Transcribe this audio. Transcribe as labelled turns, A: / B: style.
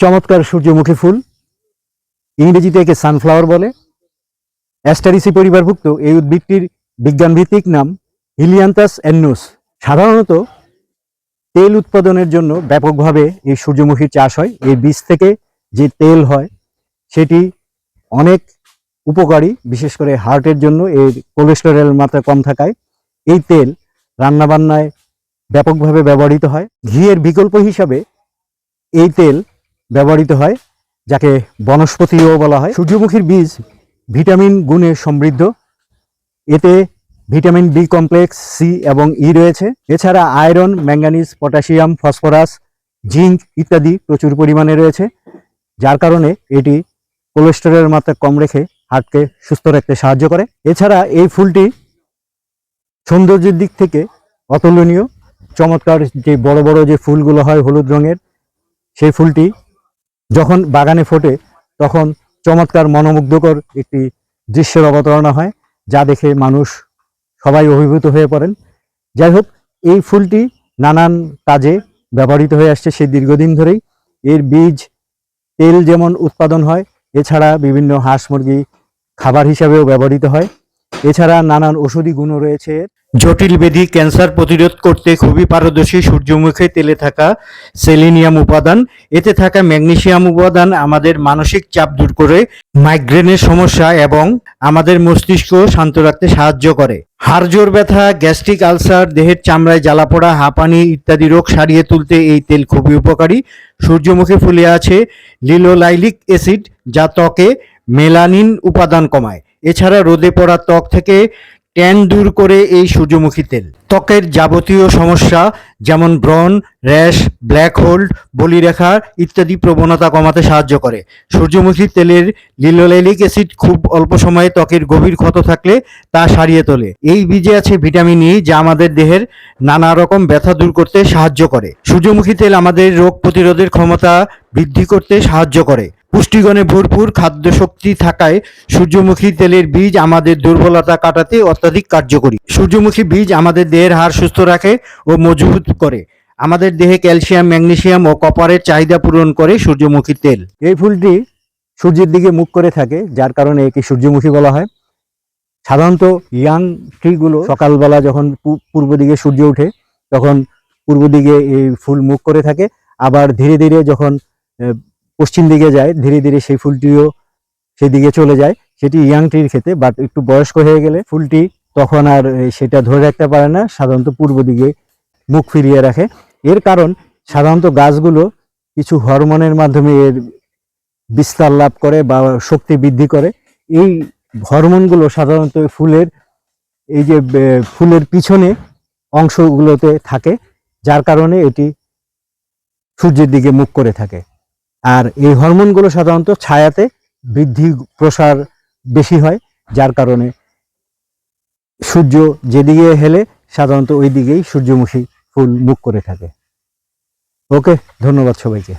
A: চমৎকার সূর্যমুখী ফুল। ইংরেজিতে একে সানফ্লাওয়ার বলে। অ্যাস্টারিসি পরিবারভুক্ত এই উদ্ভিদটির বিজ্ঞানভিত্তিক নাম হিলিয়ান্তাস অ্যান্নোস সাধারণত তেল উৎপাদনের জন্য ব্যাপকভাবে এই সূর্যমুখীর চাষ হয়। এই বীজ থেকে যে তেল হয়, সেটি অনেক উপকারী, বিশেষ করে হার্টের জন্য। এর কোলেস্টেরল মাত্রা কম থাকায় এই তেল রান্নাবান্নায় ব্যাপকভাবে ব্যবহৃত হয়। ঘিয়ের বিকল্প হিসাবে এই তেল ব্যবহৃত হয়, যাকে বনস্পতিও বলা হয়। সূর্যমুখীর বীজ ভিটামিন গুণে সমৃদ্ধ। এতে ভিটামিন বি কমপ্লেক্স, সি এবং ই রয়েছে। এছাড়া iron, manganese, potassium, phosphorus, zinc ইত্যাদি প্রচুর পরিমাণে রয়েছে, যার কারণে এটি কোলেস্টেরলের মাত্রা কম রেখে হার্টকে সুস্থ রাখতে সাহায্য করে। এছাড়া এই ফুলটি সৌন্দর্যের দিক থেকে অতুলনীয়। চমৎকার যে বড় বড় যে ফুলগুলো হয় হলুদ রঙের, সেই ফুলটি যখন বাগানে ফোটে, তখন চমৎকার মনোমুগ্ধকর একটি দৃশ্যের অবতারণা হয়, যা দেখে মানুষ সবাই অভিভূত হয়ে পড়েন। যাই হোক, এই ফুলটি নানান কাজে ব্যবহৃত হয়ে আসছে সেই দীর্ঘদিন ধরেই। এর বীজ, তেল যেমন উৎপাদন হয়, এছাড়া বিভিন্ন হাঁস মুরগি খাবার হিসাবেও ব্যবহৃত হয়। এছাড়া নানান ওষুধি গুণও রয়েছে। এর। জটিল ব্যাধি ক্যান্সার প্রতিরোধ করতে খুবই পারদর্শী সূর্যমুখী তেলে থাকা সেলিনিয়াম উপাদান। এতে থাকা ম্যাগনেসিয়াম উপাদান আমাদের মানসিক চাপ দূর করে, মাইগ্রেনের সমস্যা এবং আমাদের মস্তিষ্ক শান্ত রাখতে সাহায্য করে। হাড় জোর ব্যথা, গ্যাস্ট্রিক আলসার, দেহের চামড়ায় জ্বালাপোড়া হাঁপানি ইত্যাদি রোগ সারিয়ে তুলতে এই তেল খুবই উপকারী। সূর্যমুখী ফুলে আছে লিলোলাইলিক অ্যাসিড যা ত্বকে মেলানিন উপাদান কমায়। এছাড়া রোদে পড়া ত্বক থেকে ট্যান দূর করে এই সূর্যমুখী তেল। ত্বকের যাবতীয় সমস্যা যেমন ব্রণ, র্যাশ, ব্ল্যাক হোল্ড, বলিরেখা ইত্যাদি প্রবণতা কমাতে সাহায্য করে। সূর্যমুখী তেলের লিলোলাইলিক অ্যাসিড খুব অল্প সময়ে ত্বকের গভীর ক্ষত থাকলে তা সারিয়ে তোলে। এই বীজে আছে ভিটামিন ই যা আমাদের দেহের নানা রকম ব্যথা দূর করতে সাহায্য করে। সূর্যমুখী তেল আমাদের রোগ প্রতিরোধের ক্ষমতা বৃদ্ধি করতে সাহায্য করে। পুষ্টিগুণে ভরপুর খাদ্য শক্তি থাকায় সূর্যমুখী তেলের বীজ আমাদের দুর্বলতা কাটাতে অত্যাধিক কার্যকরী। সূর্যমুখী বীজ আমাদের দেহের হাড় সুস্থ রাখে ও মজবুত করে। আমাদের দেহে ক্যালসিয়াম, ম্যাগনেসিয়াম ও কপারের চাহিদা পূরণ করে সূর্যমুখী তেল। এই ফুলটি সূর্যের দিকে মুখ করে থাকে, যার কারণে একে সূর্যমুখী বলা হয়। সাধারণত ইয়াং ট্রিগুলো সকালবেলা যখন পূর্ব দিকে সূর্য ওঠে, তখন পূর্ব দিকে এই ফুল মুখ করে থাকে। আবার ধীরে ধীরে যখন পশ্চিম দিকে যায়, ধীরে ধীরে সেই ফুলটিও সেদিকে চলে যায়। সেটি ইয়াং ট্রির ক্ষেত্রে বাট একটু বয়স্ক হয়ে গেলে ফুলটি তখন আর সেটা ধরে রাখতে পারে না, সাধারণত পূর্ব দিকে মুখ ফিরিয়ে রাখে। এর কারণ, সাধারণত গাছগুলো কিছু হরমোনের মাধ্যমে এর বিস্তার লাভ করে বা শক্তি বৃদ্ধি করে। এই হরমোনগুলো সাধারণত ফুলের, এই যে ফুলের পিছনে অংশগুলোতে থাকে, যার কারণে এটি সূর্যের দিকে মুখ করে থাকে। আর এই হরমোনগুলো সাধারণত ছায়াতে বৃদ্ধি, প্রসার বেশি হয়, যার কারণে সূর্য যেদিকে হেলে সাধারণত ওই দিকেই সূর্যমুখী ফুল মুখ করে থাকে। ওকে, ধন্যবাদ সবাইকে।